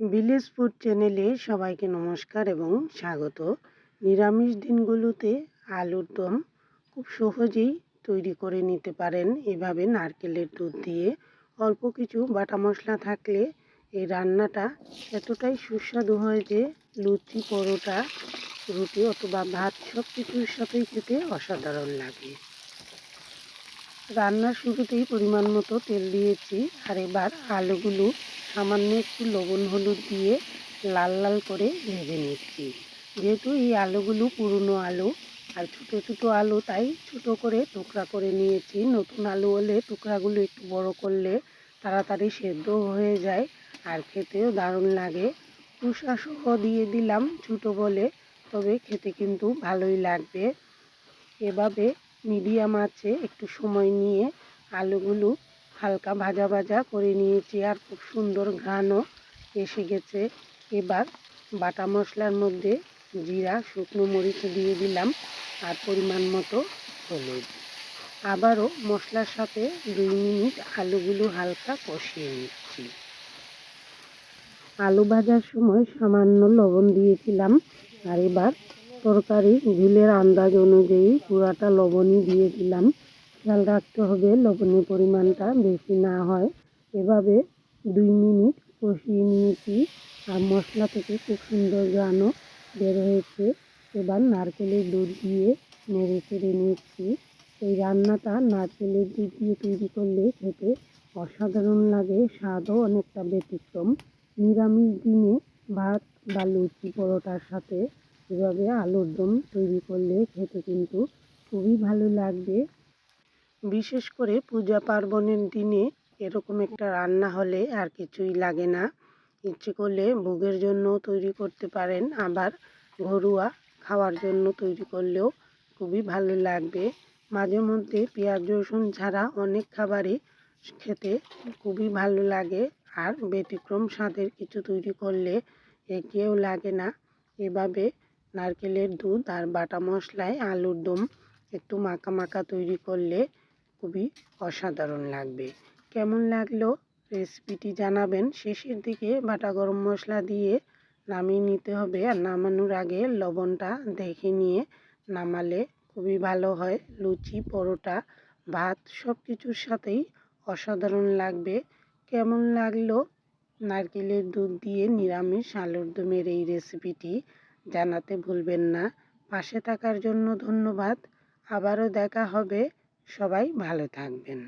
Village food চ্যানেলে সবাইকে নমস্কার এবং স্বাগত। নিরামিষ দিনগুলোতে আলুর দম খুব সহজেই তৈরি করে নিতে পারেন। এভাবে নারকেলের দুধ দিয়ে অল্প কিছু বাটা মশলা থাকলে এই রান্নাটা এতটাই সুস্বাদু হয় যে লুচি, পরোটা, রুটি অথবা ভাত সব কিছুর সাথেই খেতে অসাধারণ লাগে। রান্নার শুরুতেই পরিমাণ মতো তেল দিয়েছি আর এবার আলুগুলো সামান্য একটু লবণ হলুদ দিয়ে লাল লাল করে ভেজে নিচ্ছি। যেহেতু এই আলুগুলো পুরনো আলু, আর ছোটো ছোটো আলু, তাই ছোটো করে টুকরা করে নিয়েছি। নতুন আলু হলে টুকরাগুলো একটু বড় করলে তাড়াতাড়ি সেদ্ধ হয়ে যায় আর খেতেও দারুণ লাগে। সহ দিয়ে দিলাম ছোটো বলে, তবে খেতে কিন্তু ভালোই লাগবে। এভাবে মিডিয়াম আছে একটু সময় নিয়ে আলুগুলো হালকা ভাজা ভাজা করে নিয়েছি আর খুব সুন্দর ঘ্রাণও এসে গেছে। এবার বাটা মশলার মধ্যে জিরা, শুকনো মরিচ দিয়ে দিলাম আর পরিমাণ মতো হলুদ। আবারও মশলার সাথে দুই মিনিট আলুগুলো হালকা কষিয়ে নিচ্ছি। আলু ভাজার সময় সামান্য লবণ দিয়েছিলাম আর এবার তরকারি ঝুলের আন্দাজ অনুযায়ী পুরাটা লবণই দিয়ে দিলাম। খেয়াল রাখতে হবে, লবণের পরিমাণটা বেশি না হয়। এভাবে দুই মিনিট কষিয়ে নিয়েছি। আর মশলা থেকে খুব সুন্দর গানও বের হয়েছে। এবার নারকেলের দুধ দিয়ে নেড়ে চেড়ে নিচ্ছি। এই রান্নাটা নারকেলের দুধ দিয়ে তৈরি করলে খেতে অসাধারণ লাগে, স্বাদও অনেকটা ব্যতিক্রম। নিরামিষ দিনে ভাত বা লুচি পরোটার সাথে এভাবে আলুর দম তৈরি করলে খেতে কিন্তু খুবই ভালো লাগবে। বিশেষ করে পূজা পার্বণের দিনে এরকম একটা রান্না হলে আর কিছুই লাগে না। ইচ্ছে করলে ভোগের জন্য তৈরি করতে পারেন, আবার ঘরোয়া খাওয়ার জন্য তৈরি করলেও খুবই ভালো লাগবে। মাঝে মধ্যে পেঁয়াজ, রসুন ছাড়া অনেক খাবারই খেতে খুবই ভালো লাগে, আর ব্যতিক্রম স্বাদের কিছু তৈরি করলে একেও লাগে না। এভাবে নারকেলের দুধ আর বাটা মশলায় আলুর দম একটু মাখা মাখা তৈরি করলে খুবই অসাধারণ লাগবে। কেমন লাগল? রেসিপিটি জানাবেন। শেষের দিকে বাটা গরম মশলা দিয়ে নামিয়ে নিতে হবে আর নামানোর আগে লবণটা দেখে নিয়ে নামালে খুবই ভালো হয়। লুচি, পরোটা, ভাত সব কিছুর সাথেই অসাধারণ লাগবে। কেমন লাগল? নারকেলের দুধ দিয়ে নিরামিষ আলুর দমের এই রেসিপিটি জানাতে ভুলবেন না। পাশে থাকার জন্য ধন্যবাদ। আবারও দেখা হবে সবাই ভালো থাকবেন।